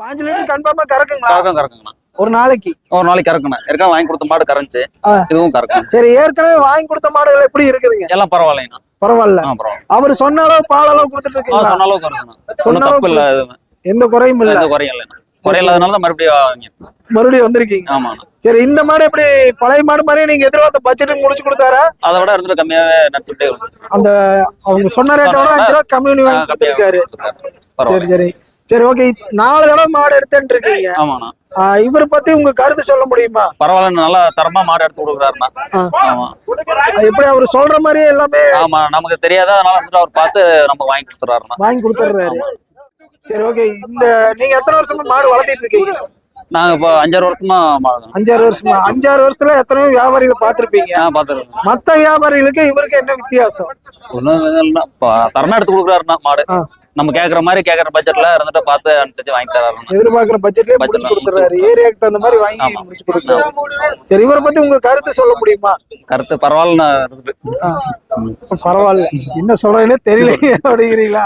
பாஞ்சு லிட்டர் கன்ஃபார்மா கறக்குங்களா? கறக்கும் கறக்குங்கண்ணா. ஒரு நாளைக்கு? ஒரு நாளைக்கு கறக்குண்ணா. ஏற்கனவே வாங்கி கொடுத்த மாடு கறந்துச்சு. இதுவும் கறக்கும். சரி ஏற்கனவே வாங்கி கொடுத்த மாடுகள் எப்படி இருக்குதுங்க? எல்லாம் பரவாயில்லைங்கண்ணா. பரவாயில்ல. அவர் சொன்ன அளவு பால் அளவு கொடுத்துட்டு ஆ, இருக்கீங்களா? சொன்ன அளவுக்கு இல்லை எந்த குறையும் இல்ல. எந்த குறையும் இல்லைண்ணா. குறை இல்லாதனால தான் மறுபடியும் மறுபடியும் வந்திருக்கீங்க. ஆமாண்ணா. சரி இந்த மாடு எப்படி பழைய மாடு மாதிரி நீங்க எதிர்பார்த்த பட்ஜெட்டுக்கு முடிச்சு கொடுத்தாரா? அதை விட இருந்துட்டு கம்மியாவே நடத்திட்டே அந்த அவங்க சொன்ன ரேட்டை விட அஞ்சு ரூபா கம்மி பண்ணி வாங்கி கொடுத்துருக்காரு. சரி சரி. சரி ஓகே நாலு தடவை மாடு எடுத்துட்டு இருக்கீங்க ஆமாண்ணா இவரை பத்தி உங்க கருத்து சொல்ல முடியுமா? பரவாயில்ல நல்லா தரமா மாடு எடுத்து கொடுக்குறாருண்ணா. ஆமா. எப்படி அவர் சொல்ற மாதிரியே எல்லாமே ஆமா நமக்கு தெரியாத அதனால வந்துட்டு அவர் பார்த்து நம்ம வாங்கி கொடுத்துறாருண்ணா வாங்கி கொடுத்துட்றாரு. சரி ஓகே இந்த நீங்க எத்தனை வருஷமா மாடு வளர்த்திட்டு இருக்கீங்க? நாங்க இப்போ அஞ்சாறு வருஷமா மாடு அஞ்சாறு வருஷமா? அஞ்சாறு வருஷத்துல எத்தனையோ வியாபாரிகளை பார்த்திருப்பீங்க. ஆ பாத்துருக்கேன் மத்த வியாபாரிகளுக்கு இவருக்கு என்ன வித்தியாசம்? இப்போ தரமா எடுத்து கொடுக்குறாருண்ணா மாடு. நம்ம கேக்குற மாதிரி கேக்குற பட்ஜெட்ல இருந்துட்டு பார்த்து அனுசரிச்சு வாங்கி தராருண்ணா எதிர்பார்க்கிற பட்ஜெட்லயே முடிச்சு ல கொடுத்துறாரு. ஏரியாக்கு தகுந்த மாதிரி வாங்கி. முடிச்சு கொடுக்குறாரு. சரி இவரை பத்தி உங்க கருத்து சொல்ல முடியுமா? கருத்து இருக்குது பரவாயில்ல. என்ன சொல்றேன்னு தெரியல அப்படிங்கிறீங்களா?